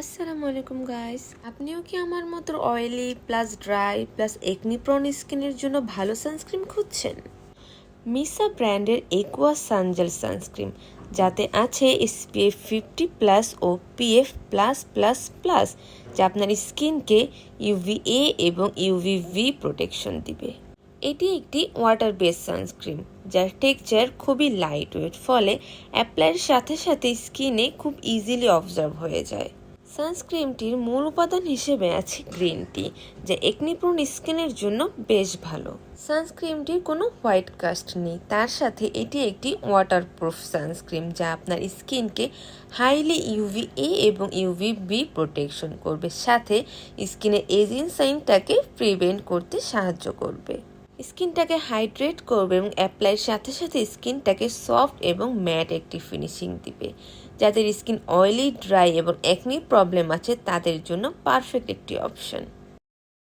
আসসালামু আলাইকুম গাইস আপনিও কি আমার মতো oily plus dry plus acne prone স্কিনের জন্য ভালো সানস্ক্রিন খুঁজছেন? মিসা ব্র্যান্ডের একুয়া সানজেল সানস্ক্রিন যাতে আছে এসপিএফ ফিফটি প্লাস ও পিএফ প্লাস প্লাস প্লাস যা আপনার স্কিনকে ইউভিএ এবং ইউভি ভি প্রোটেকশন দিবে। এটি একটি ওয়াটার বেস সানস্ক্রিন যার টেক্সচার খুবই লাইট ওয়েট ফলে অ্যাপ্লাইয়ের সাথে সাথে স্কিনে খুব ইজিলি অবজার্ভ হয়ে যায়। সানস্ক্রিনটির মূল উপাদান হিসেবে আছে গ্রিন টি, যা একনিপ্রোন স্কিনের জন্য বেশ ভালো। সানস্ক্রিনটির কোনো হোয়াইট কাস্ট নেই। তার সাথে এটি একটি ওয়াটারপ্রুফ সানস্ক্রিন, যা আপনার স্কিনকে হাইলি ইউভি এ এবং ইউভি বি প্রোটেকশন করবে। সাথে স্কিনের এজিং সাইনটাকে প্রিভেন্ট করতে সাহায্য করবে। স্কিনটাকে হাইড্রেট করবে এবং অ্যাপ্লাইয়ের সাথে সাথে স্কিনটাকে সফট এবং ম্যাট একটি ফিনিশিং দিবে। যাদের স্কিন অয়েলি, ড্রাই এবং একনি প্রবলেম আছে, তাদের জন্য পারফেক্ট একটি অপশন।